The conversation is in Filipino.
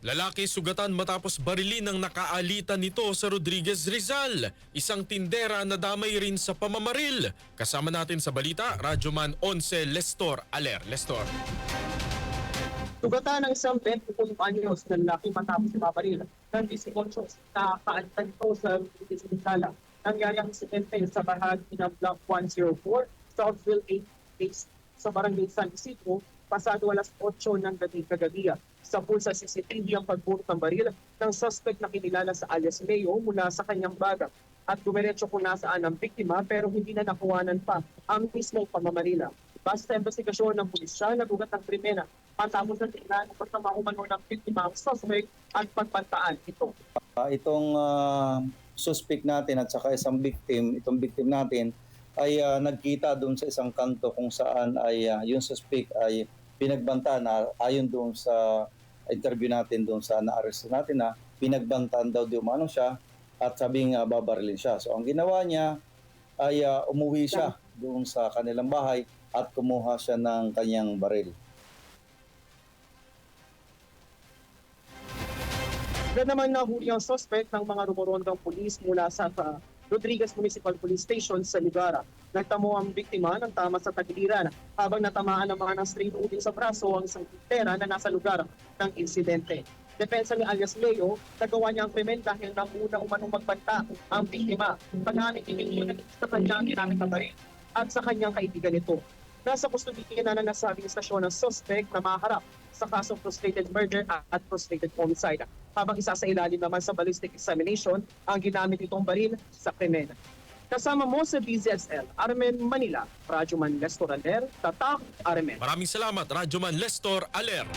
Lalaki sugatan matapos barilin ng nakaalitan nito sa Rodriguez Rizal. Isang tindera na damay rin sa pamamaril. Kasama natin sa balita, Radyoman 11 Lestor Aler. Lestor. Tugatan ng isang 20 anyos na lalaki matapos ipaparil ng 18 na kaalitan ito sa Rizal. Nangyari ang insidente sa bahagi ng Block 104, Southville 8 Base sa Barangay San Isidro, pasado alas 8 ng gabi kagabi. Sa pulsa CCTV ang pagbunot ng baril ng suspect na kinilala sa alias Leo mula sa kanyang baga at dumiretso kung nasaan ang biktima pero hindi na nakuhanan pa ang mismong pamamarila. Base sa investigasyon ng pulisya, nagugat ang krimena matapos na tingnan ang pagtama umano ng biktima ang suspect at pagpantaan ito. Ah, itong ah, suspect natin at saka isang victim, itong victim natin ay ah, nagkita doon sa isang kanto kung saan ay ah, yung suspect ay pinagbanta na ayon doon sa interview natin doon sa na-arrest natin na pinagbantaan daw di umano siya at sabing uh, babarilin siya. So ang ginawa niya ay ah, umuwi siya doon sa kanilang bahay at kumuha siya ng kanyang baril. Agad naman nahuli ang suspect ng mga rumorondang pulis mula sa Rodriguez Municipal Police Station sa lugar. Nagtamo ang biktima ng tama sa tagiliran habang natamaan ng straight uling sa braso ang isang pera na nasa lugar ng insidente. Depensa ni alias Leo, nagawa niya ang krimen dahil namuna umanong magbanta ang biktima. Paghamit ni sa kanyang ginamit na baril at sa kanyang kaibigan nito. Nasa kustudiya na ng istasyon ng suspect na maharap sa kasong frustrated murder at frustrated homicide. Habang isa sa ilalim naman sa ballistic examination ang ginamit itong baril sa krimen. Kasama mo sa BZSL, Armen Manila, Radyo Man Lestorander, Tatak, Armen. Maraming salamat, Radyoman Lestor Aler.